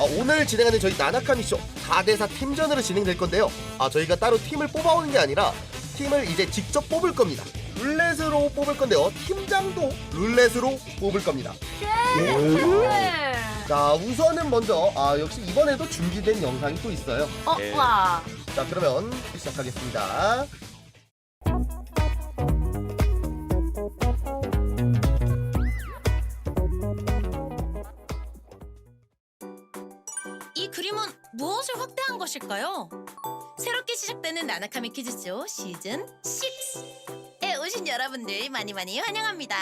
아, 오늘 진행하는 저희 나나카미 쇼 4대4 팀전으로 진행될 건데요. 아, 저희가 따로 팀을 뽑아오는 게 아니라 팀을 이제 직접 뽑을 겁니다. 룰렛으로 뽑을 건데요. 팀장도 룰렛으로 뽑을 겁니다. 네. 자, 우선은 먼저 아, 역시 이번에도 준비된 영상이 또 있어요. 어, 네. 와. 자, 그러면 시작하겠습니다. 것일까요? 새롭게 시작되는 나나카미 퀴즈쇼 시즌 6에 오신 여러분들 많이 많이 환영합니다.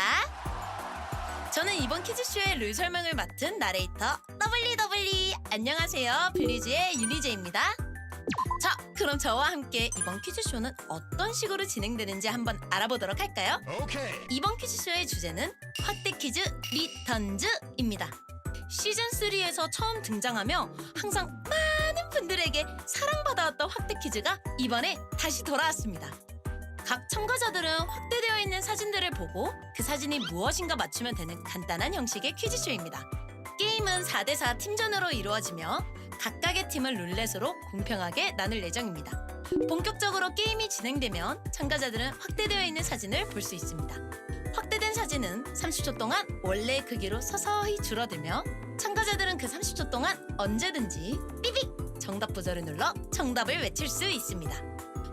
저는 이번 퀴즈쇼의 룰 설명을 맡은 나레이터 WW 안녕하세요 블리즈의 유니제입니다. 자 그럼 저와 함께 이번 퀴즈쇼는 어떤 식으로 진행되는지 한번 알아보도록 할까요? 이번 퀴즈쇼의 주제는 확대 퀴즈 리턴즈입니다. 시즌 3에서 처음 등장하며 항상 분들에게 사랑받아왔던 확대 퀴즈가 이번에 다시 돌아왔습니다. 각 참가자들은 확대되어 있는 사진들을 보고 그 사진이 무엇인가 맞추면 되는 간단한 형식의 퀴즈쇼입니다. 게임은 4대4 팀전으로 이루어지며 각각의 팀을 룰렛으로 공평하게 나눌 예정입니다. 본격적으로 게임이 진행되면 참가자들은 확대되어 있는 사진을 볼 수 있습니다. 확대된 사진은 30초 동안 원래의 크기로 서서히 줄어들며 참가자들은 그 30초 동안 언제든지 삐빅 정답 부저를 눌러 정답을 외칠 수 있습니다.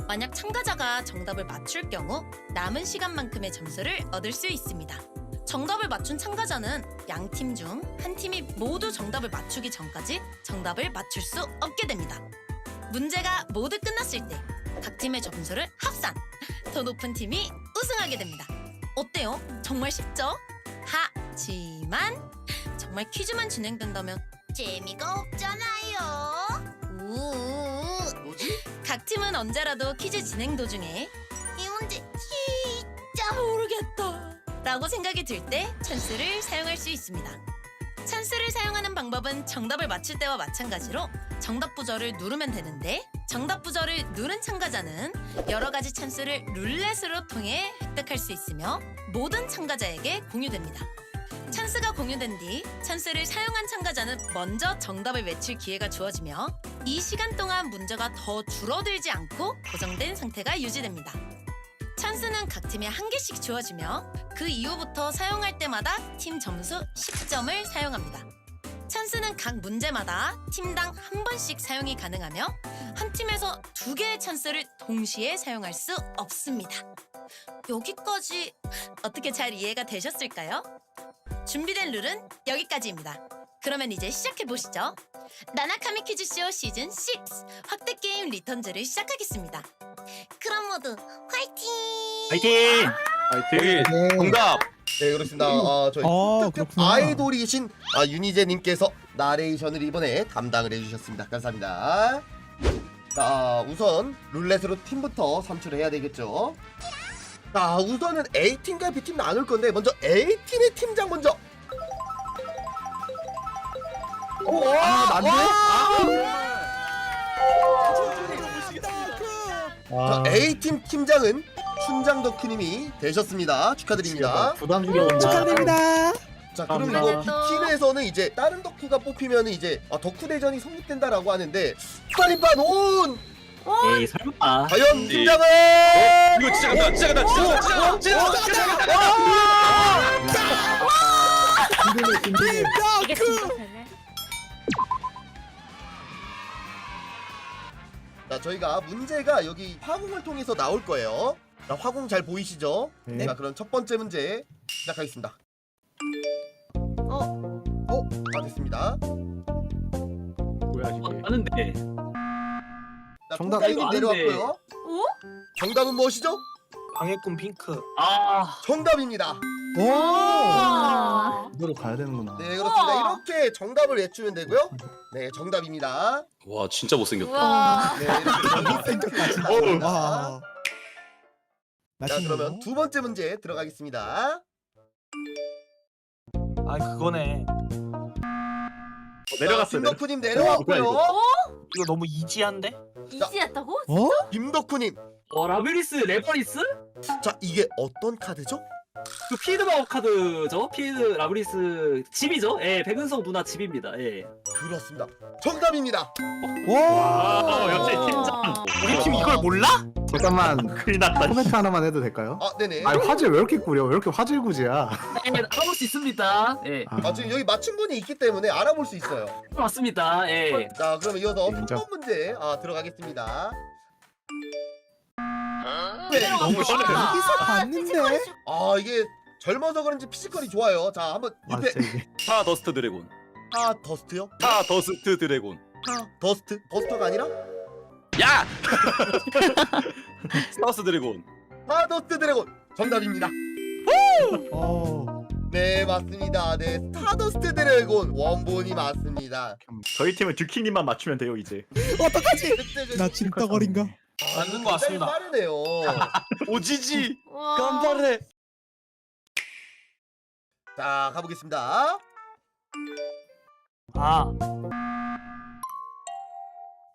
만약 참가자가 정답을 맞출 경우 남은 시간만큼의 점수를 얻을 수 있습니다. 정답을 맞춘 참가자는 양 팀 중 한 팀이 모두 정답을 맞추기 전까지 정답을 맞출 수 없게 됩니다. 문제가 모두 끝났을 때 각 팀의 점수를 합산 더 높은 팀이 우승하게 됩니다. 어때요? 정말 쉽죠? 하지만 정말 퀴즈만 진행된다면 재미가 없잖아요. 뭐지? 각 팀은 언제라도 퀴즈 진행 도중에 이 문제 진짜 모르겠다 라고 생각이 들 때 찬스를 사용할 수 있습니다. 찬스를 사용하는 방법은 정답을 맞출 때와 마찬가지로 정답 부저를 누르면 되는데 정답 부저를 누른 참가자는 여러 가지 찬스를 룰렛으로 통해 획득할 수 있으며 모든 참가자에게 공유됩니다. 찬스가 공유된 뒤 찬스를 사용한 참가자는 먼저 정답을 외칠 기회가 주어지며 이 시간 동안 문제가 더 줄어들지 않고 고정된 상태가 유지됩니다. 찬스는 각 팀에 한 개씩 주어지며 그 이후부터 사용할 때마다 팀 점수 10점을 사용합니다. 찬스는 각 문제마다 팀당 한 번씩 사용이 가능하며 한 팀에서 두 개의 찬스를 동시에 사용할 수 없습니다. 여기까지 어떻게 잘 이해가 되셨을까요? 준비된 룰은 여기까지입니다. 그러면 이제 시작해 보시죠. 나나카미 퀴즈쇼 시즌 6 확대 게임 리턴즈를 시작하겠습니다. 그럼 모두 화이팅! 파이팅! 되게 정답! 네, 그렇습니다. 아, 저희 아, 특급 그렇구나. 아이돌이신 아, 윤희재님께서 나레이션을 이번에 담당을 해주셨습니다. 감사합니다. 자, 우선 룰렛으로 팀부터 산출을 해야 되겠죠. 자, 우선은 A팀과 B팀 나눌 건데 먼저 A팀의 팀장 먼저. 오, 아, 난데? 자, A팀 팀장은 춘장 덕후님이 되셨습니다. 축하드립니다. 부담스러운다. 축하드립니다. 자, 그럼 감사합니다. 이거 B팀에서는 이제 다른 덕후가 뽑히면 이제 아, 덕후 대전이 성립된다라고 하는데 빨리판 온! 에이 설마. 과연 네. 팀장은 이거 진짜 간다 진짜 간다 진짜 간다 진짜 간다 김동률, 김동률. 이게 진짜 되네. 자, 저희가 문제가 여기 화공을 통해서 나올 거예요. 자, 화공 잘 보이시죠? 네. 자, 그럼 첫 번째 문제 시작하겠습니다. 어, 어, 다 됐습니다. 뭐야 이게? 하는데. 자, 정답. 정답님 이거 내려왔고요. 어? 정답은 무엇이죠? 방해꾼 핑크 아. 정답입니다. 오. 아. 이대로 가야 되는구나. 네, 그렇습니다. 우와. 이렇게 정답을 외치면 되고요. 네, 정답입니다. 와 진짜 못생겼다 우와. 네, 이렇게. 자, 그러면 거? 두 번째 문제 들어가겠습니다. 아 그거네 내려갔어요. 내려- 김덕후님 내려왔고요. 이거 너무 이지한데? 이지였다고? 어? 김덕후님. 어 라비리스 레퍼리스? 자, 이게 어떤 카드죠? 그 피드마우 카드죠? 피드 라브리스 집이죠? 예, 백은성 누나 집입니다. 예. 그렇습니다. 정답입니다. 아, 역시 팀장. 우리 팀 이걸 몰라? 잠깐만 큰일 났다. 코멘트 하나만 해도 될까요? 아 네네. 아니 화질 왜 이렇게 꾸려? 왜 이렇게 화질구지야? 예, 알아볼 수 있습니다. 예, 아 지금 여기 맞춤분이 있기 때문에 알아볼 수 있어요. 맞습니다. 예. 자 그러면 이어서 인정. 3번 문제 아, 들어가겠습니다. 너무 어디서 봤는데? 아 이게 젊어서 그런지 피지컬이 좋아요. 자 한번 아 이게 타 더스트 드래곤. 타 더스트요? 타 더스트 드래곤. 타 더스트 더스터가 아니라 야! 스타스 드래곤. 타 더스트 드래곤 정답입니다. 어. 네 맞습니다. 네 스타더스트 드래곤 원본이 맞습니다. 저희 팀은 듀킹님만 맞추면 돼요 이제. 어떡하지? 그- 나 찐따거린가? 아, 맞는 것 굉장히 같습니다. 빠르네요. 오지지. 와. 깜발해. 자 가보겠습니다. 아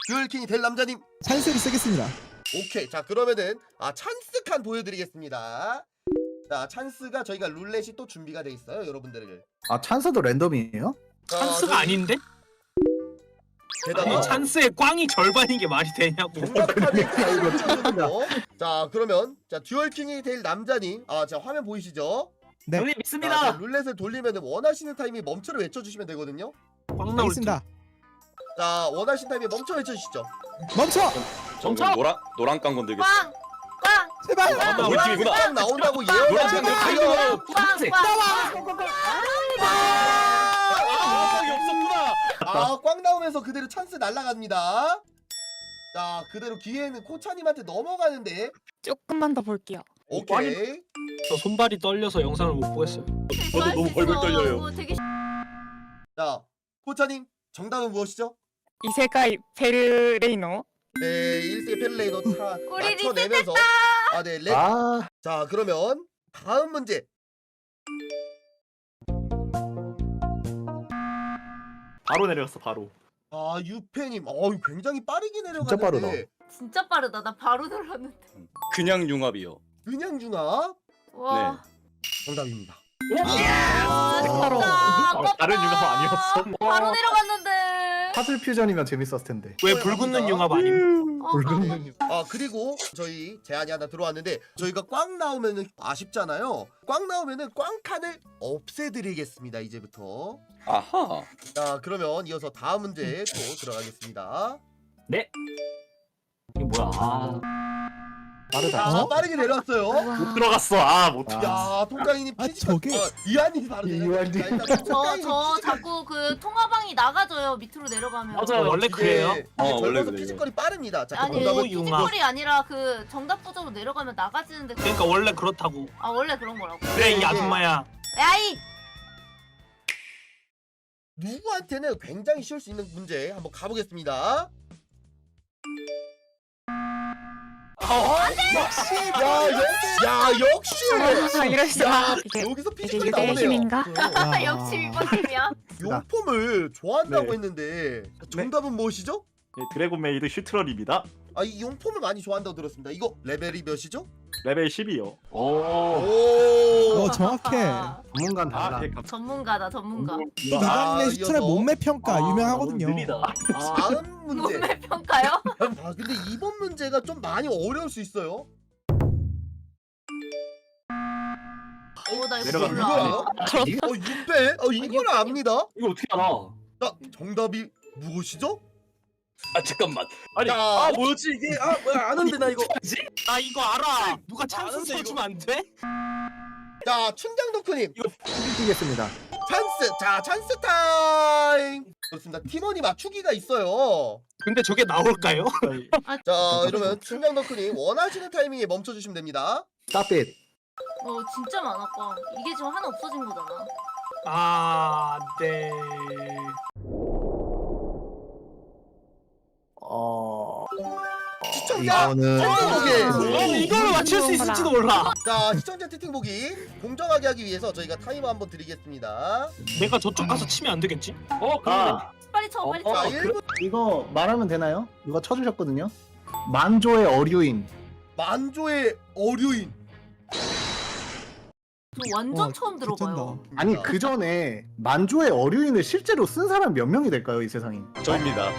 듀얼킹이 될 남자님 찬스를 쓰겠습니다. 오케이 자 그러면은 아 찬스 칸 보여드리겠습니다. 자 찬스가 저희가 룰렛이 또 준비가 돼 있어요 여러분들을. 아 찬스도 랜덤이에요? 자, 찬스가 저희 아닌데? 게다가 아니 찬스의 꽝이 절반인 게 말이 되냐고. 이거 자 그러면 자 듀얼킹이 될 남자님 아자 화면 보이시죠? 네. 형님 자, 믿습니다. 룰렛을 돌리면 원하시는 타임에 멈춰를 외쳐주시면 되거든요. 꽝 나올 때. 알겠습니다. 자 원하시는 타임에 멈춰 외쳐주시죠. 멈춰! 정답! 노란 노란 깡 건들겠어. 꽝! 꽝! 제발! 아, 우리 팀이구나. 딱 나온다고 노란 깡 돼요. 건들겠어. 파란색. 아, 깡이 없었구나. 아, 꽝 나오면서 그대로 찬스 날라갑니다. 자, 그대로 기회는 코차님한테 넘어가는데. 조금만 더 볼게요. 오케이. 저 손발이 떨려서 영상을 못 보겠어요. 저도 너무 벌벌 떨려요. 뭐 되게 자, 코차님 정답은 무엇이죠? 베르레이노. 네, 1세 펠레이너 차 우리 맞춰내면서 아, 네, 렛. 아 자, 그러면 다음 문제. 바로 내렸어 바로. 아, 유페님. 어, 굉장히 빠르게 진짜 빠르다. 내려가는데. 진짜 빠르다. 나 바로 눌렀는데. 그냥 융합이요. 그냥 중합 와. 정답입니다. 아, 바로. 진짜 다른 아깝다. 융합 아니었어? 바로 내려갔는데. 화질 퓨전이면 재밌었을 텐데. 왜 불 붙는 융합 아님? 어, 붉은 아 그리고 저희 제안이 하나 들어왔는데 저희가 꽝 나오면은 아쉽잖아요. 꽝 나오면은 꽝 칸을 없애드리겠습니다 이제부터. 아하. 자 그러면 이어서 다음 문제 또 들어가겠습니다. 네. 이게 뭐야? 아, 빠르다. 자 어? 빠르게 내려왔어요. 못 들어갔어. 아, 못. 아. 야 통깡이님 아, 피지 저게- 어, 이한이 바로 이한이. 내려왔습니다. 일단 저, 저 피지컬- 자꾸 그 통화방이 나가져요. 밑으로 내려가면. 맞아요. 원래 이게- 그래요? 이게 어, 원래 젊어서 그래요. 피지컬이 빠릅니다. 자 아니, 정답은 오, 융합. 피지컬이 아니라 그 정답 부적으로 내려가면 나가지는데. 그- 그러니까 원래 그렇다고. 아, 원래 그런 거라고. 그래 이 아줌마야. 야이! 누구한테는 굉장히 쉬울 수 있는 문제 한번 가보겠습니다. 역시! 야 역시 야 역시 아, 이럴 수. 야, 이게 여기서 피지컬이 내 나오네요. 힘인가? 아, 역시 위버팀이야. 용품을 좋아한다고 네. 했는데 정답은 무엇이죠? 예, 드래곤 메이드 슈트럴입니다. 아 이 용품을 많이 좋아한다고 들었습니다. 이거 레벨이 몇이죠? 레벨 10이요. 오. 오. 어, 정확해. 전문가는 달라. 아, 예, 감... 전문가다, 전문가. 아, 슈트의 이어서? 몸매 평가 아, 유명하거든요. 너무 느리다. 아, 다음 문제. 몸매 평가요? 아 근데 이번 문제가 좀 많이 어려울 수 있어요. 오, 나 이거 내려가면 몰라. 이거요? 어 윤배? 어 이걸 압니다. 이거 어떻게 알아? 자 정답이 무엇이죠? 아 잠깐만. 아니, 자, 아 뭐였지 이게? 아 뭐야 아는데 나 이거. 나 이거 알아. 누가 찬스 아는데. 써주면 안 돼? 자 춘장 덕후님 뛰겠습니다. 찬스. 자 찬스 타임. 좋습니다. 팀원이 맞추기가 있어요. 근데 저게 나올까요? 자 이러면 춘장 덕후님 원하시는 타이밍에 멈춰주시면 됩니다. It. 어, 진짜 많아, 꽝. 이게 지금 하나 없어진 거잖아. 아, 네. 시청자 이거는 채팅보기. 어, 이거를 맞출 수 있을지도 몰라. 자 시청자 채팅보기 공정하게 하기 위해서 저희가 타이머 한번 드리겠습니다. 내가 저쪽 가서 치면 안 되겠지? 어, 그러네. 아 빨리 쳐, 빨리 어, 쳐. 자 어, 1분 이거 말하면 되나요? 누가 쳐주셨거든요. 만조의 어류인. 만조의 어류인 저 완전 와, 처음 들어봐요. 아니 그 전에 만조의 어류인을 실제로 쓴 사람 몇 명이 될까요 이 세상에? 저입니다.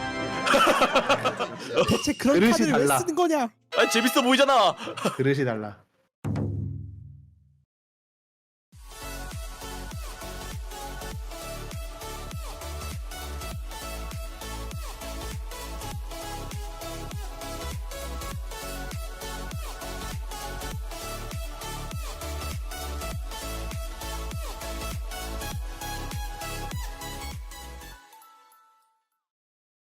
대체 그런 그릇이 카드를 왜 달라. 쓰는 거냐? 아니 재밌어 보이잖아. 그릇이 달라.